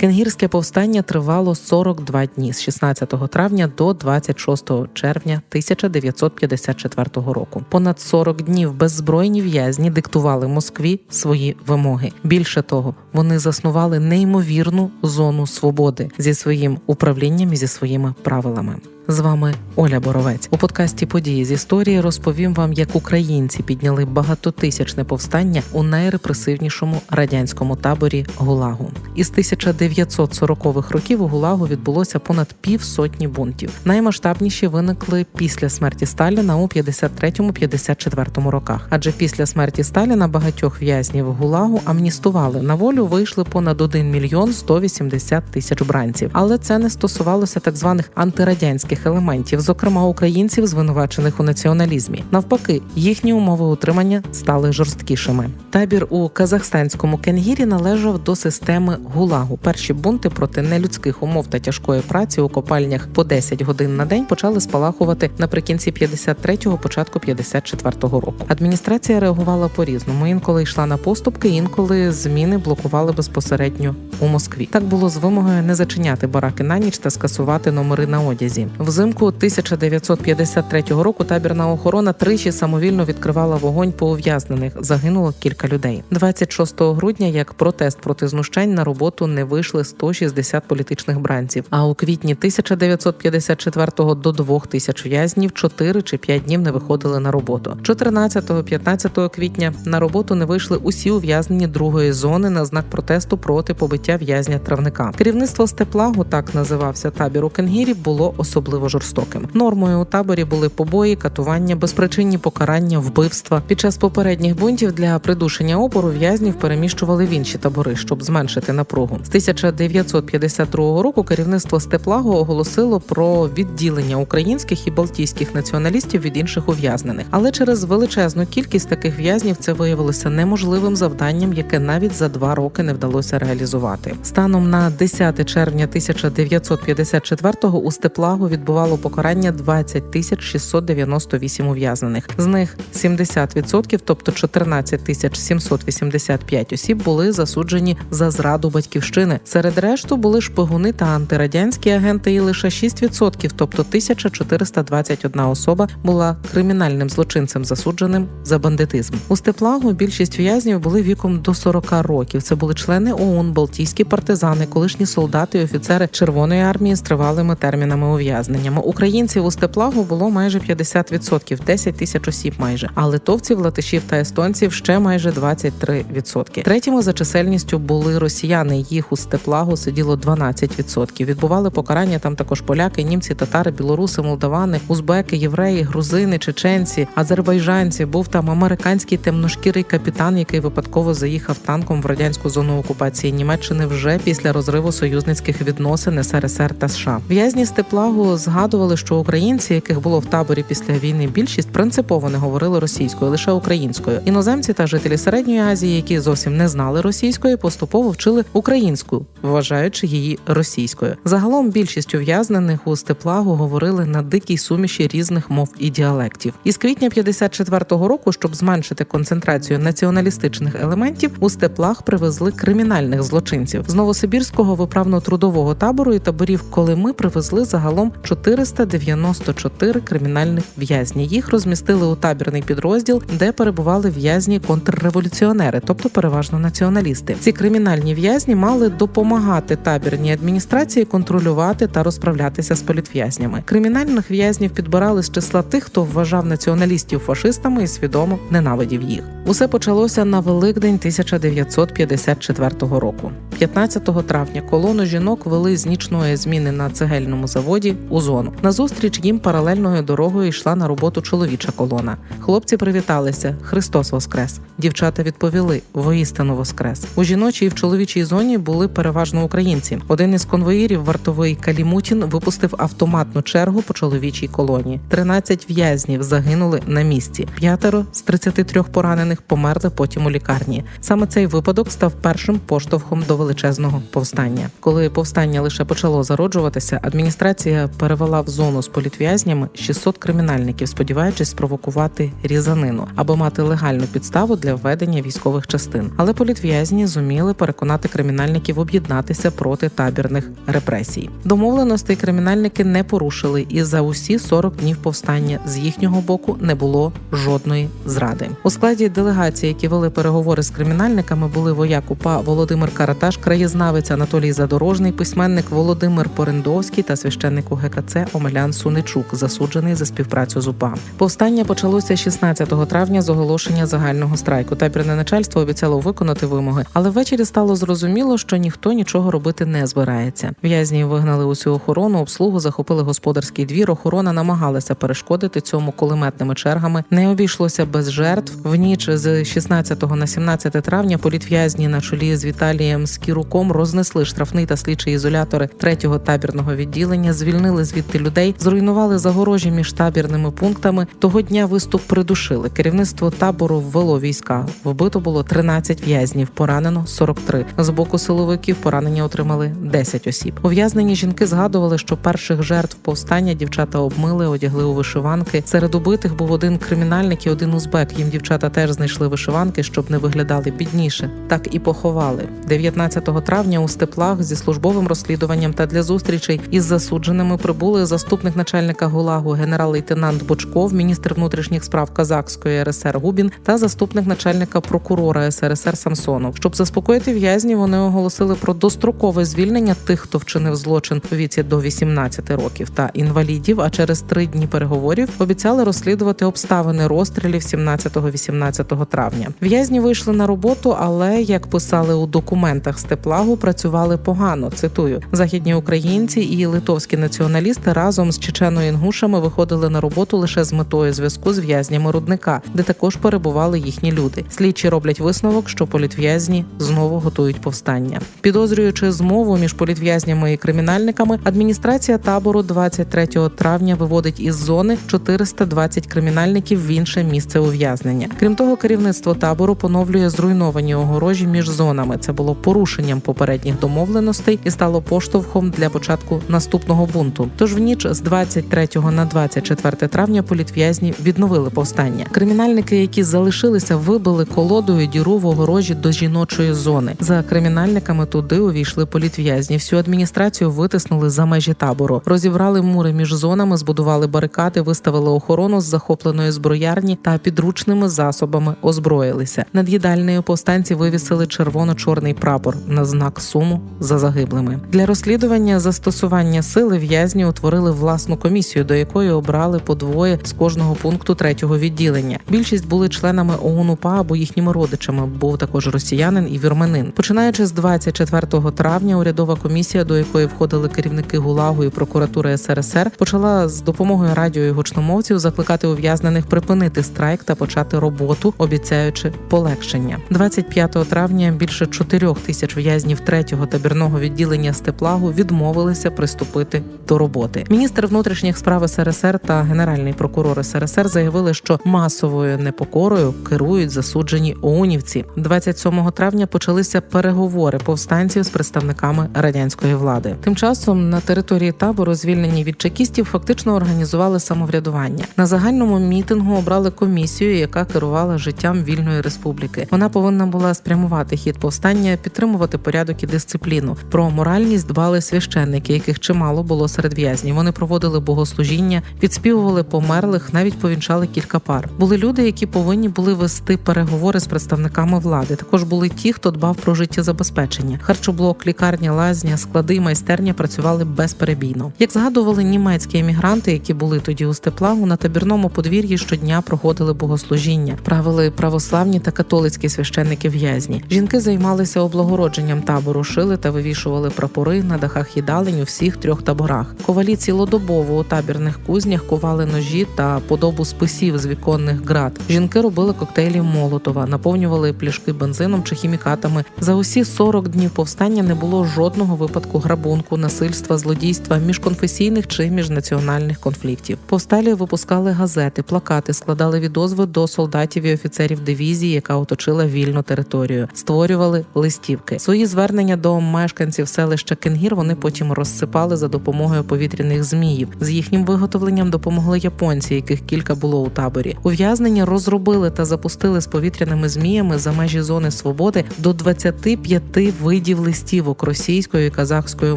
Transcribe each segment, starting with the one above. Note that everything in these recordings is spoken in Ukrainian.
Кенгірське повстання тривало 42 дні з 16 травня до 26 червня 1954 року. Понад 40 днів беззбройні в'язні диктували Москві свої вимоги. Більше того, вони заснували неймовірну зону свободи зі своїм управлінням і зі своїми правилами. З вами Оля Боровець у подкасті Події з історії розповім вам, як українці підняли багатотисячне повстання у найрепресивнішому радянському таборі Гулагу. Із 1940-х років у Гулагу відбулося понад півсотні бунтів. Наймасштабніші виникли після смерті Сталіна у 53-54 роках. Адже після смерті Сталіна багатьох в'язнів Гулагу амністували на волю. Вийшли понад 1 мільйон 180 тисяч бранців. Але це не стосувалося так званих антирадянських елементів, зокрема українців, звинувачених у націоналізмі. Навпаки, їхні умови утримання стали жорсткішими. Табір у казахстанському Кенгірі належав до системи ГУЛАГу. Перші бунти проти нелюдських умов та тяжкої праці у копальнях по 10 годин на день почали спалахувати наприкінці 53-го, початку 54-го року. Адміністрація реагувала по-різному. Інколи йшла на поступки, інколи зміни блокували безпосередньо у Москві. Так було з вимогою не зачиняти бараки на ніч та скасувати номери на одязі. Взимку 1953 року табірна охорона тричі самовільно відкривала вогонь по ув'язнених. Загинуло кілька людей. 26 грудня, як протест проти знущань, на роботу не вийшли 160 політичних бранців. А у квітні 1954 до 2000 в'язнів 4 чи 5 днів не виходили на роботу. 14-15 квітня на роботу не вийшли усі ув'язнені другої зони на знак протесту проти побиття в'язня травника. Керівництво степлагу, так називався табір у Кенгірі, було особливо жорстоким. Нормою у таборі були побої, катування, безпричинні покарання, вбивства. Під час попередніх бунтів для придушення опору в'язнів переміщували в інші табори, щоб зменшити напругу. З 1952 року керівництво степлагу оголосило про відділення українських і балтійських націоналістів від інших ув'язнених. Але через величезну кількість таких в'язнів це виявилося неможливим завданням, яке навіть за два роки не вдалося реалізувати. Станом на 10 червня 1954-го у степлагу відбувало покарання 20 тисяч 698 ув'язнених. З них 70%, тобто 14 тисяч 785 осіб, були засуджені за зраду батьківщини. Серед решту були шпигуни та антирадянські агенти, і лише 6%, тобто 1421 особа була кримінальним злочинцем, засудженим за бандитизм. У степлагу більшість в'язнів були віком до 40 років. Це були члени ОУН, Балтійські партизани, колишні солдати і офіцери Червоної армії з тривалими термінами ув'язненнями. Українців у степлагу було майже 50%, 10 тисяч осіб майже. А литовців, латишів та естонців ще майже 23%. Третіми за чисельністю були росіяни. Їх у степлагу сиділо 12%. Відбували покарання там також поляки, німці, татари, білоруси, молдавани, узбеки, євреї, грузини, чеченці, азербайджанці. Був там американський темношкірий капітан, який випадково заїхав танком в радянську зону окупації Німеччини вже після розриву союзницьких відносин СРСР та США. В'язні степлагу згадували, що українці, яких було в таборі після війни, більшість принципово не говорили російською, лише українською. Іноземці та жителі середньої Азії, які зовсім не знали російської, поступово вчили українську, вважаючи її російською. Загалом більшість ув'язнених у степлагу говорили на дикій суміші різних мов і діалектів. Із квітня 54-го року, щоб зменшити концентрацію націоналістичних елементів, у степлаг привезли кримінальних злочинців з новосибірського виправно-трудового табору і таборів Колими привезли загалом 494 кримінальних в'язні. Їх розмістили у табірний підрозділ, де перебували в'язні контрреволюціонери, тобто переважно націоналісти. Ці кримінальні в'язні мали допомагати табірній адміністрації контролювати та розправлятися з політв'язнями. Кримінальних в'язнів підбирали з числа тих, хто вважав націоналістів фашистами і свідомо ненавидів їх. Усе почалося на Великдень 1954 року. 15 травня колону жінок вели з нічної зміни на цегельному заводі у зону. Назустріч їм паралельною дорогою йшла на роботу чоловіча колона. Хлопці привіталися: Христос Воскрес! Дівчата відповіли: воістину Воскрес. У жіночій і в чоловічій зоні були переважно українці. Один із конвоїрів, вартовий Калімутін, випустив автоматну чергу по чоловічій колоні. 13 в'язнів загинули на місці. П'ятеро з 33 поранених померли потім у лікарні. Саме цей випадок став першим поштовхом до величезного повстання. Коли повстання лише почало зароджуватися, адміністрація перевела в зону з політв'язнями 600 кримінальників, сподіваючись спровокувати різанину, аби мати легальну підставу для введення військових частин. Але політв'язні зуміли переконати кримінальників об'єднатися проти табірних репресій. Домовленостей кримінальники не порушили, і за усі 40 днів повстання з їхнього боку не було жодної зради. У складі делегації, які вели переговори з кримінальниками, були вояк УПА Володимир Караташ, краєзнавець Анатолій Задорожний, письменник Володимир Порендовський та священник УГКЦ Омелян Суничук, засуджений за співпрацю з УПА. Повстання почалося 16 травня з оголошення загального страйку. Табірне начальство обіцяло виконати вимоги, але ввечері стало зрозуміло, що ніхто нічого робити не збирається. В'язні вигнали усю охорону, обслугу захопили господарський двір. Охорона намагалася перешкодити цьому кулеметними чергами. Не обійшлося без жертв. В ніч з 16 на 17 травня політв'язні на чолі з Віталієм Скіруком рознесли штрафний та слідчі ізолятори третього табірного відділення, звільнили звідти людей, зруйнували загорожі між табірними пунктами. Того дня виступ придушили. Керівництво табору ввело війська. Вбито було 13 в'язнів, поранено 43. З боку силовиків поранення отримали 10 осіб. Ув'язнені жінки згадували, що перших жертв повстання дівчата обмили, одягли у вишиванки. Серед убитих був один кримінальник і один узбек. Їм дівчата теж знайшли вишиванки, щоб не виглядали бідніше. Так і поховали 19 травня у степлах зі службовим розслідуванням та для зустрічей із засудженими прибули заступник начальника ГУЛАГу генерал-лейтенант Бочков, міністр внутрішніх справ Казахської РСР Губін та заступник начальника прокурора СРСР Самсонов. Щоб заспокоїти в'язнів, вони оголосили про дострокове звільнення тих, хто вчинив злочин у віці до 18 років та інвалідів. А через три дні переговорів обіцяли розслідувати обставини розстрілів 17-18 травня. В'язні вийшли на роботу, але як писали у документах степлагу, працювали погано. Цитую західні українці і литовські націоналісти разом з чечено-інгушами виходили на роботу лише з метою зв'язку з в'язнями рудника, де також перебували їхні люди. Слідчі роблять висновок, що політв'язні знову готують повстання. Підозрюючи змову між політв'язнями і кримінальниками, адміністрація табору 23 травня виводить із зони 420 кримінальників в інше місце ув'язнення. Крім того, керівництво табору поновлює зруйновані огорожі між зонами. Це було порушенням попередніх домовленостей і стало поштовхом для початку наступного бунту. Тож в ніч з 23 на 24 травня політв'язні відновили повстання. Кримінальники, які залишилися, вибили колодою діру в огорожі до жіночої зони. За кримінальниками туди увійшли політв'язні. Всю адміністрацію витиснули за межі табору, розібрали мури між зонами, збудували барикади, виставили охорону з захопленої зброярні та підручними засобами озброїлися. Над їдальнею повстанці вивісили червоно-чорний прапор на знак суму за загиблими. Для розслідування застосування сили в'язні утворили власну комісію, до якої обрали по двоє з кожного пункту третього відділення. Більшість були членами ОУН УПА або їхніми родичами. Був також росіянин і вірменин. Починаючи з 24 травня, урядова комісія, до якої входили керівники ГУЛАГу і прокуратури СРСР, почала з допомогою радіо і гучномовців закликати ув'язнених припинити страйк та почати роботу, обіцяючи полегшення. 25 травня більше 4 тисяч в'язнів третього табірного відділення степлагу відмовилися приступити до роботи. Міністр внутрішніх справ СРСР та генеральний прокурор СРСР заявили, що масовою непокорою керують засуджені ОУНівці. 27 травня почалися переговори повстанців з представниками радянської влади. Тим часом на території табору, звільнені від чекістів, фактично організували самоврядування. На загальному мітингу обрали комісію, яка керувала життям вільної республіки. Вона повинна була спрямувати хід повстання, підтримувати порядок і дисципліну. Про моральність дбали священники, яких чимало було серед в'язнів. Вони проводили богослужіння, відспівували померлих, навіть повінчали кілька пар. Були люди, які повинні були вести переговори з представниками влади. Також були ті, хто дбав про життєзабезпечення. Харчоблок, лікарня, лазня, склади майстерня працювали безперебійно. Як згадували німецькі емігранти, які були тоді у степлагу, на табірному подвір'ї щодня проходили богослужіння, правили православні та католицькі священники в'язні. Жінки займалися облагородженням табору, шили та вивішували прапори на дахах їдалень у всіх трьох таборах. Ковалі цілодобово у табірних кузнях кували ножі та подобу списів з віконних град. Жінки робили коктейлі Молотова, наповнювали пляшки бензином чи хімікатами. За усі 40 днів повстання не було жодного випадку грабунку, насильства, злодійства, міжконфесійних чи міжнаціональних конфліктів. Повсталі випускали газети, плакати, складали відозви до солдатів і офіцерів дивізії, яка оточила вільну територію, створювали листівки. Свої звернення до мешканців селища Кенгір вони потім розсипали за допомогою повітряних зміїв. З їхнім виготовленням допомогли японці, яких кілька було у таборі. Ув'язнені розробили та запустили з повітряними зміями за межі зони свободи до 25 видів листівок російською і казахською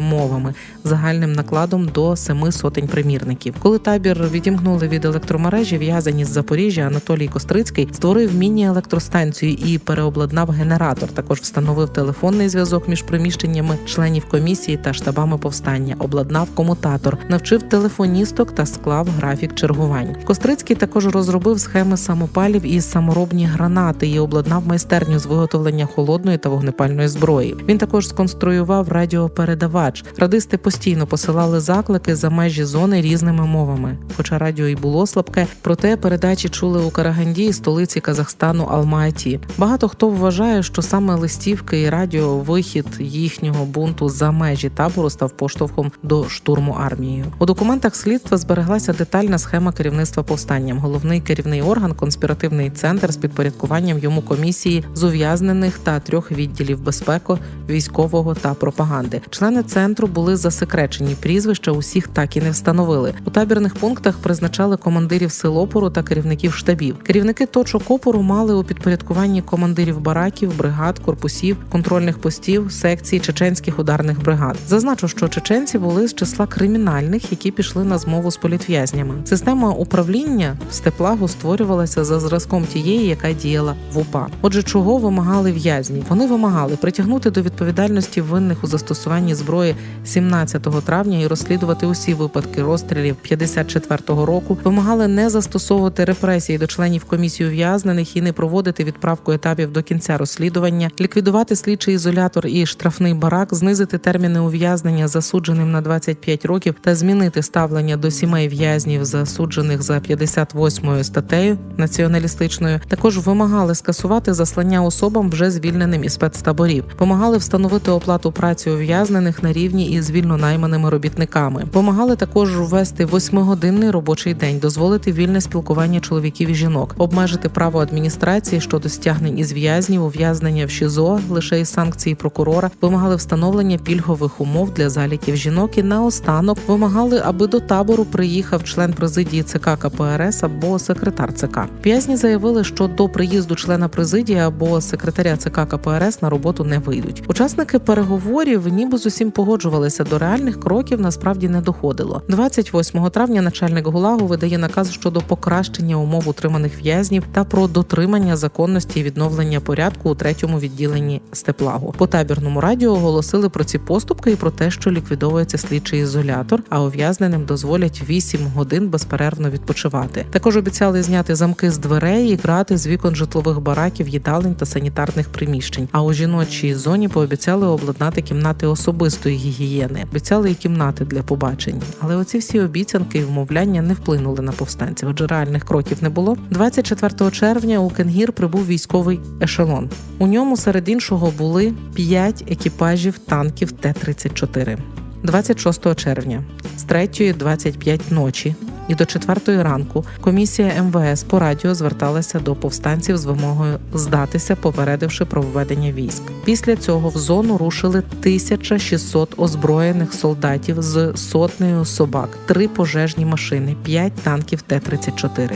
мовами загальним накладом до семи сотень примірників. Коли табір відімкнули від електромережі, в'язані з Запоріжжя Анатолій Кострицький створив міні-електростанцію і переобладнав генератор. Також встановив телефонний зв'язок між приміщеннями членів комісії та штабами повстання, обладнав комутатор, навчив телефоністок та склав графік чергувань. Кострицький також розробив схеми самопалів і саморобні гранати і обладнав майстерню з виготовлення холодної та вогнепальної зброї. Він також сконструював радіопередавач. Радисти постійно посилали заклики за межі зони різними мовами. Хоча радіо і було слабке, проте передачі чули у Караганді, столиці Казахстану Алма-Аті. Багато хто вважає, що саме листівки і радіо вихід їхнього бунту за межі табору став поштовхом до штурму армією. У документах слідства збереглася детальна схема керівництва повстанням. Головний керівний орган конспіративний центр з підпорядкуванням йому комісії з ув'язнених та трьох відділів безпеки, військового та пропаганди. Члени центру були засекречені. Прізвища усіх так і не встановили. У табірних пунктах призначали командирів сил опору та керівників штабів. Керівники точок опору мали у підпорядкуванні командирів бараків, бригад, корпусів, контрольних постів, секцій чеченських ударних бригад. Зазначу, що чеченці були з числа кримінальних, які пішли на змову з політв'язнями. Система управління в степлагу створювалася за зразком тієї, яка діяла в УПА. Отже, чого вимагали в'язні? Вони вимагали притягнути до відповідальності винних у застосуванні зброї 17 травня і розслідувати усі випадки розстрілів 54-го року. Вимагали не застосовувати репресії до членів комісії ув'язнених і не проводити відправку етапів до кінця розслідування, ліквідувати слідчий ізолятор і штрафний барак, знизити терміни ув'язнення засудженим на 25 років та змінити ставлення до сімей в'язнів, засуджених за 58 статтею націоналістичною. Також вимагали скасувати заслання особам вже звільненим із спецтаборів. Вимагали встановити оплату праці ув'язнених на рівні із вільно найманими робітниками. Вимагали також ввести восьмигодинний робочий день, дозволити вільне спілкування чоловіків і жінок, обмежити право адміністрації щодо стягнень із в'язнів, ув'язнення в ШІЗО лише із санкцій прокурора. Вимагали встановлення пільгових умов для заліків жінок і наостанок вимагали, аби до табору приїхав член президії ЦК КПРС або секретар ЦК. В'язні заявили, що до приїзду члена президії або секретаря ЦК КПРС на роботу не вийдуть. Учасники переговорів ніби з усім погоджувалися до реальних кроків. Насправді не доходило. 28 травня начальник ГУЛАГу видає наказ щодо покращення умов утриманих в'язнів та про дотримання законності і відновлення порядку у третьому відділенні степлагу. По табірному радіо оголосили про ці поступки і про те, що ліквідовується слідчий ізолятор, а ув'язненим дозволять 8 годин безперервно відпочивати. Також обіцяли зняти замки з дверей і грати з вікон житлових бараків, їдалень та санітарних приміщень. А у жіночій зоні пообіцяли обладнати кімнати особистої гігієни. Обіцяли і кімнати для побачень. Але оці всі обіцянки і вмовляння не вплинули на повстанців, адже реальних кроків не було. 24 червня у Кенгір прибув військовий ешелон. У ньому серед іншого були 5 екіпажів танків Т-34. 26 червня з 3.25 ночі і до 4 ранку комісія МВС по радіо зверталася до повстанців з вимогою здатися, попередивши про введення військ. Після цього в зону рушили 1600 озброєних солдатів з сотнею собак, три пожежні машини, 5 танків Т-34.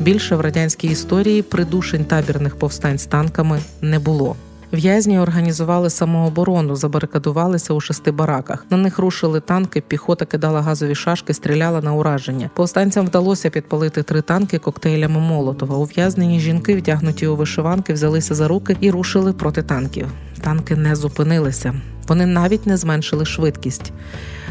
Більше в радянській історії придушень табірних повстань з танками не було. В'язні організували самооборону, забарикадувалися у шести бараках. На них рушили танки, піхота кидала газові шашки, стріляла на ураження. Повстанцям вдалося підпалити три танки коктейлями Молотова. Ув'язнені жінки, вдягнуті у вишиванки, взялися за руки і рушили проти танків. Танки не зупинилися. Вони навіть не зменшили швидкість.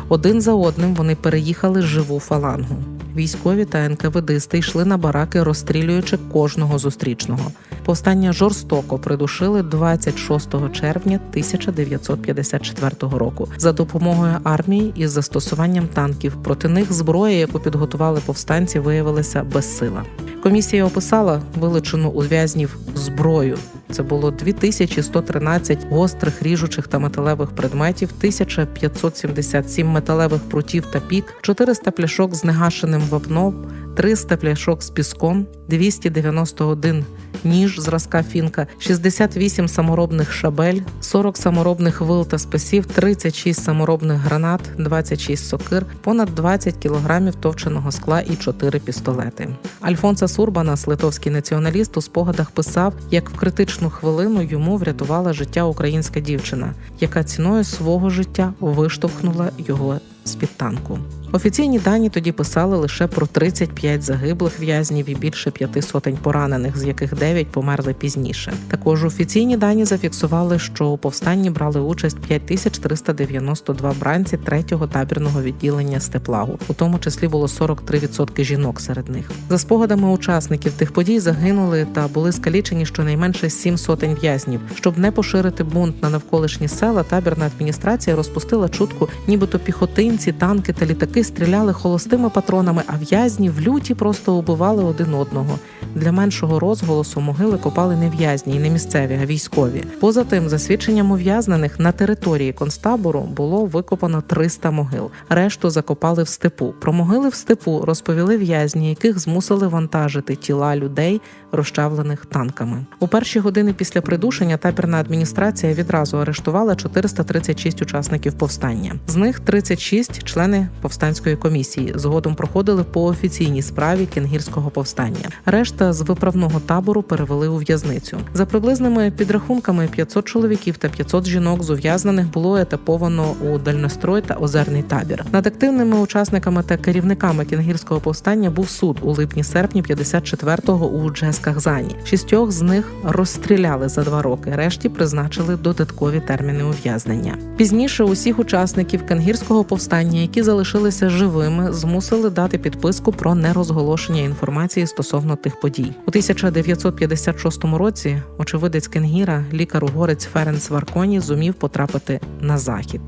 Один за одним вони переїхали живу фалангу. Військові та НКВДисти йшли на бараки, розстрілюючи кожного зустрічного. Повстання жорстоко придушили 26 червня 1954 року за допомогою армії із застосуванням танків. Проти них зброя, яку підготували повстанці, виявилася безсила. Комісія описала вилучену у в'язнів зброю. Це було 2113 гострих ріжучих та металевих предметів, 1577 металевих прутів та пік, 400 пляшок з негашеним вапном, 300 пляшок з піском, 291 ніж зразка фінка, 68 саморобних шабель, 40 саморобних вил та списів, 36 саморобних гранат, 26 сокир, понад 20 кілограмів товченого скла і 4 пістолети. Альфонса Сурбанас, литовський націоналіст, у спогадах писав, як в критичну хвилину йому врятувала життя українська дівчина, яка ціною свого життя виштовхнула його з під танку. Офіційні дані тоді писали лише про 35 загиблих в'язнів і більше п'яти сотень поранених, з яких 9 померли пізніше. Також офіційні дані зафіксували, що у повстанні брали участь 5392 бранці третього табірного відділення Степлагу. У тому числі було 43% жінок серед них. За спогадами учасників тих подій загинули та були скалічені щонайменше 7 сотень в'язнів. Щоб не поширити бунт на навколишні села, табірна адміністрація розпустила чутку, нібито піхотинці, танки та літаки стріляли холостими патронами, а в'язні в люті просто убивали один одного. Для меншого розголосу могили копали не в'язні і не місцеві, а військові. Поза тим, за свідченням ув'язнених на території концтабору було викопано 300 могил. Решту закопали в степу. Про могили в степу розповіли в'язні, яких змусили вантажити тіла людей, розчавлених танками. У перші години після придушення табірна адміністрація відразу арештувала 436 учасників повстання. З них 36 – члени повстанської комісії. Згодом проходили по офіційній справі кінгірського повстання. Решта з виправного табору перевели у в'язницю. За приблизними підрахунками 500 чоловіків та 500 жінок з ув'язнених було етаповано у дальнострой та озерний табір. Над активними учасниками та керівниками кінгірського повстання був суд у липні-серпні 54-го у Джескахзані. Шістьох з них розстріляли за два роки. Решті призначили додаткові терміни ув'язнення. Пізніше усіх учасників кенгірського повстання, які залишилися живими, змусили дати підписку про нерозголошення інформації стосовно тих подій. У 1956 році очевидець Кенгіра, лікар-угорець Ференс Варконі, зумів потрапити на захід.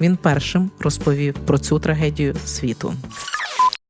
Він першим розповів про цю трагедію світу.